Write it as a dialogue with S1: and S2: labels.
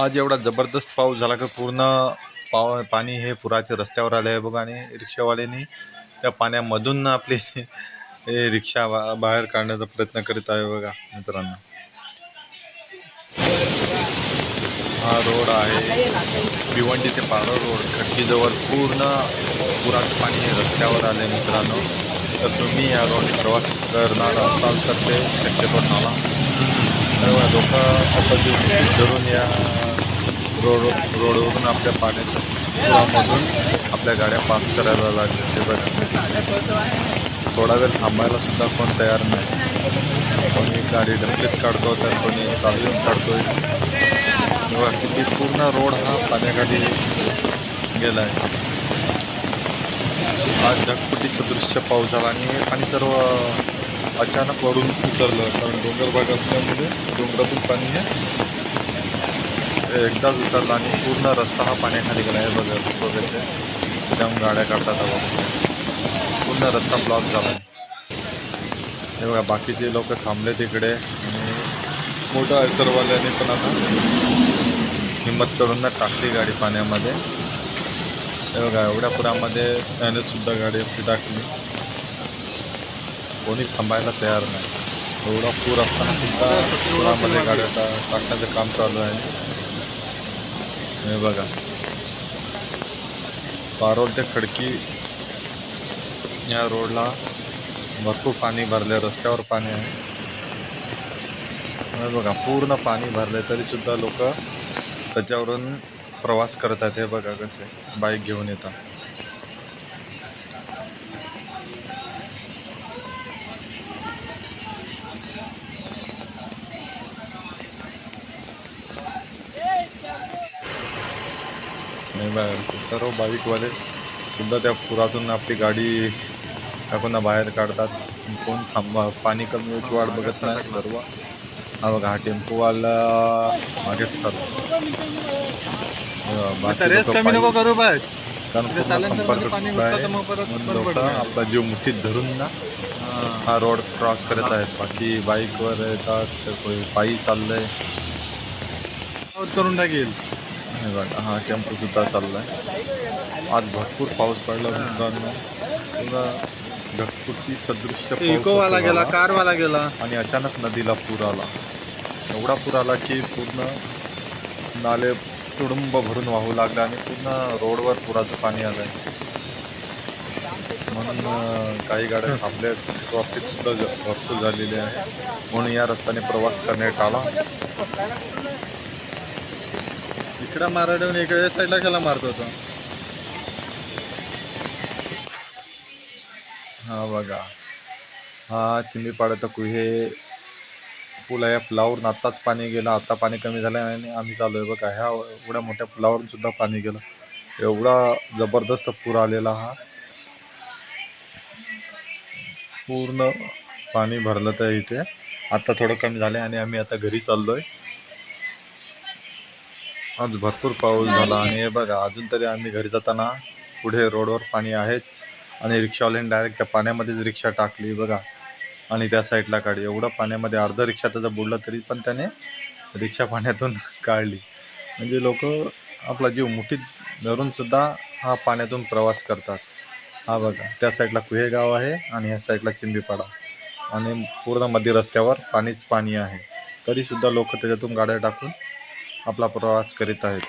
S1: आज एवढा जबरदस्त पाऊस झाला की पूर्ण पाव पाणी हे पुराच्या रस्त्यावर आले आहे बघा आणि रिक्षावाल्यांनी त्या पाण्यामधून आपली हे रिक्षा बाहेर काढण्याचा प्रयत्न करीत आहे बघा मित्रांनो. हा रोड आहे भिवंडी ते पारो रोड. खडकीजवळ पूर्ण पुराचं पाणी हे रस्त्यावर आले मित्रांनो. तर तुम्ही या रोडने प्रवास करणार असाल तर ते शक्यतो नाला तेव्हा लोक धरून या रोड रोडवरून आपल्या पाण्याच्या पुरामधून आपल्या गाड्या पास करायला लागल्या. ते बघा. थोडा वेळ थांबायला सुद्धा कोण तयार नाही. कोणी गाडी ढकलीत काढतो तर कोणी चालवून काढतोय. किंवा किती पूर्ण रोड हा पाण्याखाली गेला आहे हा ढगफुटी सदृश्य पाऊस झाला आणि हे पाणी सर्व अचानक वरून उतरलं. कारण डोंगर भाग असल्यामुळे डोंगरातून पाणी हे एकदाच उतरला आणि पूर्ण रस्ता हा पाण्याखाली गेला आहे. बघा बघायचं त्यामुळे गाड्या काढतात पूर्ण रस्ता ब्लॉक झाला आहे. हे बघा बाकीचे लोक थांबले तिकडे आणि मोठं ऐसरवाल्याने पण आता हिंमत करून ना टाकली गाडी पाण्यामध्ये. हे बघा एवढ्या पुरामध्ये त्याने सुद्धा गाडी आपली टाकली. कोणी थांबायला तयार नाही. एवढा पूर असताना सुद्धा पुरामध्ये गाड्या टाकण्याचं काम चालू आहे. हे बघा. पारोल ते खडकी या रोडला भरपूर पाणी भरले रस्त्यावर पाणी आहे. हे बघा पूर्ण पाणी भरले तरी सुद्धा लोक त्याच्यावरून प्रवास करत आहेत हे बघा कसे बाईक घेऊन येतात. नाही सर्व बाईकवाले सुद्धा त्या पुरातून आपली गाडी टाकून बाहेर काढतात. कोण थांबा पाणी कमी होण्याची वाट बघत नाही. सर्व. हा बघा हा टेम्पोवाला मागेच चालतो
S2: करू
S1: कारण पूर्ण संपर्क लोक. आपला जीव मुठीत धरून ना हा. रोड क्रॉस करत आहेत. बाकी बाईकवर येतात पायी चाललंय.
S2: करून टाकेल.
S1: हे बघा हा टेम्पो सुद्धा चाललाय. आज भरपूर पाऊस पडला मित्रांनो ढगफुटी सदृश्य
S2: इकोवाला गेला. कारवाला गेला.
S1: आणि अचानक नदीला पूर आला. एवढा पूर आला की पूर्ण नाले तुडुंब भरून वाहू लागले आणि पूर्ण रोडवर पुराचं पाणी आलंय. म्हणून काही गाड्या थांबल्या ट्रॉफिक सुद्धा ज- भरपूर झालेली आहे. म्हणून या रस्त्याने प्रवास करण्यात आला.
S2: इकडं ठेवून इकडे साईडला खेळा मारतो तो.
S1: हा बघा. हा चिंबीपाड्याचा कुहे. पूल आहे या पुलावरून आत्ताच पाणी गेलं आत्ता पाणी कमी झालं आणि आम्ही चालू आहे बघा. ह्या एवढ्या मोठ्या पुलावरून सुद्धा पाणी गेलं. एवढा जबरदस्त पूर आलेला हा. पूर्ण पाणी भरलं तर इथे. आता थोडं कमी झालं आणि आम्ही आता घरी चाललोय. आज भरपूर पाऊस झाला आणि हे बघा अजून तरी आम्ही घरी जाताना पुढे रोडवर पाणी आहेच. आणि रिक्षावाल्याने डायरेक्ट त्या पाण्यामध्येच रिक्षा टाकली बघा. आणि त्या साईडला काढली. एवढं पाण्यामध्ये अर्ध रिक्षा त्याचं बुडला तरी पण त्याने रिक्षा पाण्यातून काढली. म्हणजे लोक आपला जीव मुठीत धरूनसुद्धा हा पाण्यातून प्रवास करतात. हा बघा त्या साईडला कुहेगाव आहे आणि ह्या साईडला चिंबीपाडा. आणि पूर्णमध्ये रस्त्यावर पाणीच पाणी आहे. तरीसुद्धा लोक त्याच्यातून गाड्या टाकून आपला प्रवास करीत आहेत.